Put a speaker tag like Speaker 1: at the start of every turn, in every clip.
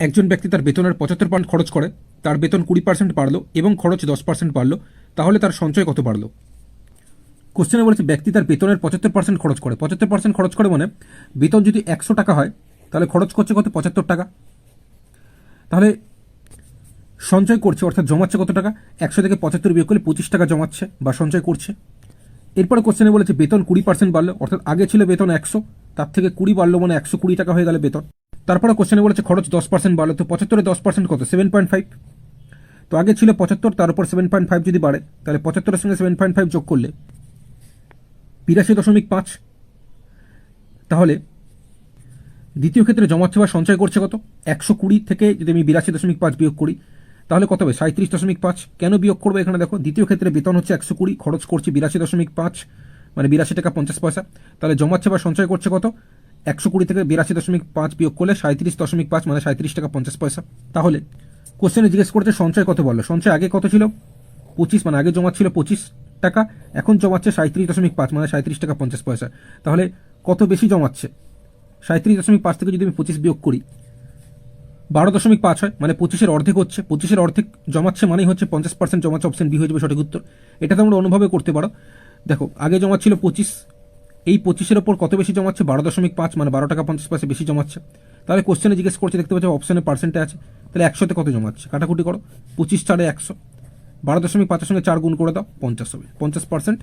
Speaker 1: একজন ব্যক্তি তার বেতনের পঁচাত্তর পার্সেন্ট খরচ করে, তার বেতন কুড়ি পার্সেন্ট বাড়লো এবং খরচ দশ পার্সেন্ট বাড়লো, তাহলে তার সঞ্চয় কত বাড়লো? কোশ্চেনে বলেছে, ব্যক্তি তার বেতনের পঁচাত্তর পার্সেন্ট খরচ করে। পঁচাত্তর পার্সেন্ট খরচ করে মানে বেতন যদি একশো টাকা হয়, তাহলে খরচ করছে কত? পঁচাত্তর টাকা। তাহলে সঞ্চয় করছে, অর্থাৎ জমাচ্ছে কত টাকা? একশো থেকে পঁচাত্তর বিয়োগ করলে পঁচিশ টাকা জমাচ্ছে বা সঞ্চয় করছে। এরপরে কোশ্চেনে বলেছে, বেতন কুড়ি পার্সেন্ট বাড়লো, অর্থাৎ আগে ছিল বেতন একশো, তার থেকে কুড়ি বাড়লো মানে একশো কুড়ি টাকা হয়ে গেল বেতন। তারপরে কোশ্চেনে বলেছে খরচ দশ পার্সেন্ট বাড়লো, তো পঁচাত্তরে দশ পার্সেন্ট কত? সেভেন পয়েন্ট ফাইভ তো আগে ছিল পঁচাত্তর, তার উপর সেভেন পয়েন্ট ফাইভ যদি বাড়ে, তাহলে পঁচাত্তরের সঙ্গে সেভেন পয়েন্ট ফাইভ যোগ করলে বিরাশি দশমিক পাঁচ। তাহলে দ্বিতীয় ক্ষেত্রে জমাচ্ছে বা সঞ্চয় করছে কত? একশো কুড়ি থেকে যদি আমি বিরাশি দশমিক পাঁচ বিয়োগ করি, তাহলে কত হবে? সাঁত্রিশ দশমিক পাঁচ। কেন বিয়োগ করব এখানে দেখো? দ্বিতীয় ক্ষেত্রে বেতন হচ্ছে একশো কুড়ি, খরচ করছি বিরাশি দশমিক পাঁচ মানে বিরাশি টাকা পঞ্চাশ পয়সা। তাহলে জমাচ্ছে বা সঞ্চয় করছে কত? একশো কুড়ি থেকে বিরাশি দশমিক পাঁচ বিয়োগ করলে সাঁত্রিশ দশমিক পাঁচ মানে সাঁত্রিশ টাকা পঞ্চাশ পয়সা। তাহলে কোশ্চেনে জিজ্ঞেস করছে, সঞ্চয় কত বলল? সঞ্চয় আগে কত ছিল? পঁচিশ মানে আগে জমা জমাচ্ছিল পঁচিশ টাকা, এখন জমাচ্ছে সাঁত্রিশ দশমিক পাঁচ মানে সাঁত্রিশ টাকা পঞ্চাশ পয়সা। তাহলে, কত বেশি জমাচ্ছে? সাঁত্রিশ দশমিক পাঁচ থেকে যদি আমি পঁচিশ বিয়োগ করি, বারো দশমিক পাঁচ হয় মানে পঁচিশের অর্ধেক হচ্ছে, পঁচিশের অর্ধেক জমাচ্ছে মানেই হচ্ছে পঞ্চাশ পার্সেন্ট জমাচ্ছে অপশন বি হয়ে যাবে সঠিক উত্তর। এটা তোমরা অনুভবে করতে পারো। দেখো, আগে জমা জমাচ্ছিল পঁচিশ এই পঁচিশের ওপর কত বেশি জমাচ্ছে? বারো দশমিক পাঁচ মানে বারো টাকা পঞ্চাশ পয়সা বেশি জমাচ্ছে। তাহলে কোশ্চেনে জিজ্ঞেস করছে, দেখতে পাচ্ছ অপশনে পার্সেন্টে আছে। তাহলে একশোতে কত জমাচ্ছে? কাটাকুটি করো। পঁচিশ চারে একশো। বারো দশমিক পাঁচের সঙ্গে চার গুণ করে দাও, পঞ্চাশ হবে। পঞ্চাশ পার্সেন্ট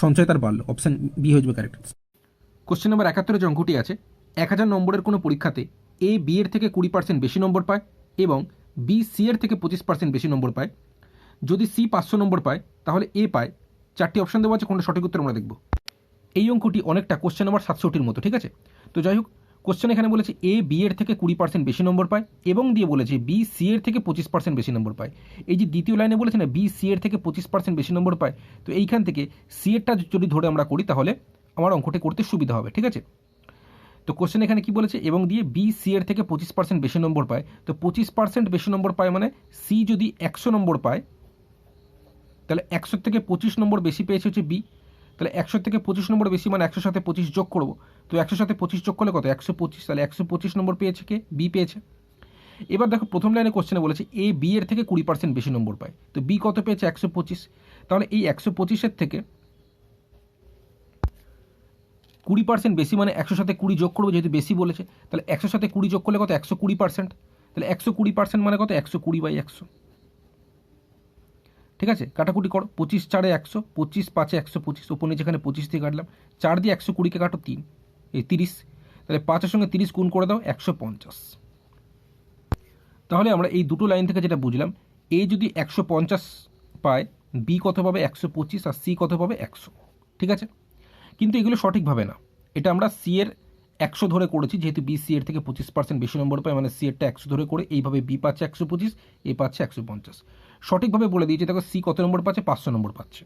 Speaker 1: সঞ্চয় তার বাড়লো। অপশান বি হয়ে যাবে কারেক্ট কোশ্চেন নম্বর একাত্তরে যে আছে, এক হাজার নম্বরের কোনো পরীক্ষাতে এ বি এর থেকে কুড়ি পার্সেন্ট বেশি নম্বর পায় এবং বি সি এর থেকে পঁচিশ পার্সেন্ট বেশি নম্বর পায়। যদি সি পাঁচশো নম্বর পায়, তাহলে এ পায়। চারটি অপশান দেওয়া আছে, কোনটা সঠিক উত্তর আমরা দেখব। এই অঙ্কটি অনেকটা কোশ্চেন নম্বর সাতষট্টির মতো, ঠিক আছে? তো যাই হোক কোশ্চেন এখানে বলেছে এ বি এর থেকে কুড়ি পার্সেন্ট বেশি নম্বর পায় এবং দিয়ে বলেছে বি সি এর থেকে পঁচিশ পার্সেন্ট বেশি নম্বর পায়। এই যে দ্বিতীয় লাইনে বলেছে না বি সি এর থেকে পঁচিশ পার্সেন্ট বেশি নম্বর পায়, তো এইখান থেকে সি এরটা যদি ধরে আমরা করি তাহলে আমার অঙ্কটি করতে সুবিধা হবে, ঠিক আছে? তো কোশ্চেন এখানে কি বলেছে? এবং দিয়ে বি সি এর থেকে পঁচিশ পার্সেন্ট বেশি নম্বর পায়, তো পঁচিশ পার্সেন্ট বেশি নম্বর পায় মানে সি যদি একশো নম্বর পায়, তাহলে একশো থেকে পঁচিশ নম্বর বেশি পেয়েছে হচ্ছে বি তাহলে একশো থেকে পঁচিশ নম্বর বেশি মানে একশোর সাথে পঁচিশ যোগ করব। তো একশোর সাথে পঁচিশ যোগ করলে কত? একশো পঁচিশ। তাহলে একশো পঁচিশ নম্বর পেয়েছে কে? বি পেয়েছে। এবার দেখো প্রথম লাইনে কোশ্চেনে বলেছে এ বি এর থেকে কুড়ি পার্সেন্ট বেশি নম্বর পায়। তো বি কত পেয়েছে? একশো পঁচিশ। তাহলে এই একশো পঁচিশের থেকে কুড়ি পার্সেন্ট বেশি মানে একশোর সাথে কুড়ি যোগ করব যেহেতু বেশি বলেছে। তাহলে একশোর সাথে কুড়ি যোগ করলে কত? একশো কুড়ি পার্সেন্ট তাহলে একশো কুড়ি পার্সেন্ট মানে কত? একশো কুড়ি বাই একশো। ঠিক আছে? কাটাকুটি করো। পঁচিশ চারে একশো, পঁচিশ পাঁচে একশো, পঁচিশ ওপর নিচে এখানে পঁচিশ দিয়ে কাটলাম। চার দিয়ে একশো কুড়িকে কাটো তিন। এই তিরিশ। তাহলে পাঁচের সঙ্গে তিরিশ গুণ করে দাও, একশো পঞ্চাশ। তাহলে আমরা এই দুটো লাইন থেকে যেটা বুঝলাম, এ যদি একশো পঞ্চাশ পায়, বি কত পাবে? একশো পঁচিশ আর সি কত পাবে? একশো। ঠিক আছে? কিন্তু এগুলো সঠিকভাবে না। এটা আমরা সি এর একশো ধরে করেছি, যেহেতু বি সি এর থেকে পঁচিশ পার্সেন্ট বেশি নম্বর পায় মানে সি এরটা একশো ধরে করে, এইভাবে বি পাচ্ছে একশো পঁচিশ, এ পাচ্ছে একশো পঞ্চাশ। সঠিকভাবে বলে দিয়েছি, দেখো সি কত নম্বর পাচ্ছে? পাঁচশো নম্বর পাচ্ছে।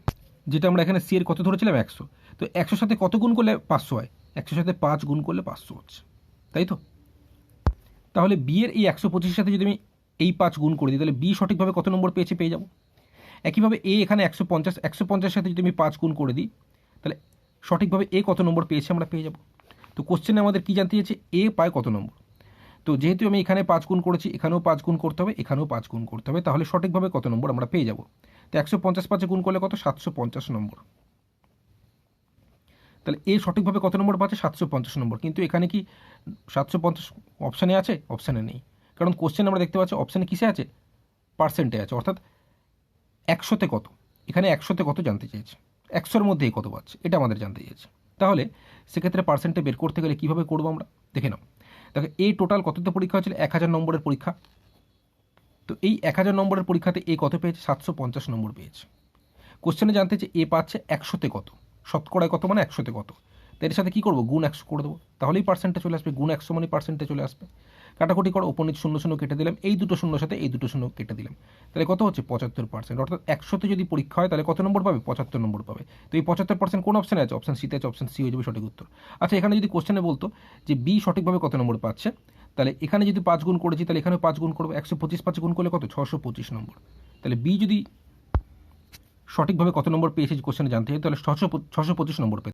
Speaker 1: যেটা আমরা এখানে সি এর কত ধরেছিলাম? একশো। তো একশোর সাথে কত গুণ করলে পাঁচশো হয়? একশোর সাথে পাঁচ গুণ করলে পাঁচশো হচ্ছে। তাই তো? তাহলে বি এর এই একশো পঁচিশের সাথে যদি আমি এই পাঁচ গুণ করে দিই, তাহলে বি সঠিকভাবে কত নম্বর পেয়েছে পেয়ে যাব? একইভাবে এ এখানে একশো পঞ্চাশ, একশো পঞ্চাশের সাথে যদি আমি পাঁচ গুণ করে দিই, তাহলে সঠিকভাবে এ কত নম্বর পেয়েছে আমরা পেয়ে যাব? তো কোশ্চেনে আমাদের কী জানতে চাইছে? এ পায় কত নম্বর? তো যেহেতু আমি এখানে পাঁচ গুণ করেছি, এখানেও পাঁচ গুণ করতে হবে, এখানেও পাঁচ গুণ করতে হবে, তাহলে সঠিকভাবে কত নম্বর আমরা পেয়ে যাব? তো একশো পঞ্চাশ পাঁচে গুণ করলে কত? সাতশো পঞ্চাশ নম্বর। তাহলে এ সঠিকভাবে কত নম্বর পাচ্ছে? সাতশো পঞ্চাশ নম্বর। কিন্তু এখানে কি সাতশো পঞ্চাশ অপশানে আছে? অপশানে নেই। কারণ কোশ্চেন আমরা দেখতে পাচ্ছি অপশানে কিসে আছে? পার্সেন্টে আছে। অর্থাৎ একশোতে কত? এখানে একশোতে কত জানতে চেয়েছে? একশোর মধ্যেই কত পাচ্ছে? এটা আমাদের জানতে চেয়েছে। তাহলে সেক্ষেত্রে পার্সেন্টে বের করতে গেলে কীভাবে করব আমরা? দেখে নাও। দেখো, এই টোটাল কতটা পরীক্ষা হয়েছিল? এক হাজার নম্বরের পরীক্ষা। তো এই এক হাজার নম্বরের পরীক্ষাতে এ কত পেয়েছে? সাতশো পঞ্চাশ নম্বর পেয়েছে। কোশ্চেনে জানতে যে এ পাচ্ছে একশোতে কত? শতকরায় কত মানে একশোতে কত? তো এর সাথে কী করব? গুণ একশো করে দেবো। তাহলেই পার্সেন্টে চলে আসবে। গুণ একশো মানে পার্সেন্টে চলে আসবে। কাটাকুটি করো ওপর নিচ শূন্য শূন্য কেটে দিলাম, এই দুটো শূন্য সাথে এই দুটো শূন্য কেটে দিলাম। তাহলে কত হচ্ছে? পঁচাত্তর পার্সেন্ট অর্থাৎ একশোতে যদি পরীক্ষা হয়, তাহলে কত নম্বর পাবে? পঁচাত্তর নম্বর পাবে। তো এই পঁচাত্তর পার্সেন্ট কোন অপশানে আছে? অপশান সিতে আছে অপশান সি হয়ে যাবে সঠিক উত্তর। আচ্ছা এখানে যদি কোশ্চেনে বলতো যে বি সঠিকভাবে কত নম্বর পাচ্ছে, তাহলে এখানে যদি পাঁচ গুণ করেছি, তাহলে এখানে পাঁচ গুণ করব। একশো পঁচিশ পাঁচ গুণ করলে কত? ছশো পঁচিশ নম্বর। তাহলে বি যদি সঠিকভাবে কত নম্বর পেয়েছে কোশ্চেনে জানতে চাই, তাহলে ছশো ছশো পঁচিশ নম্বর পেতে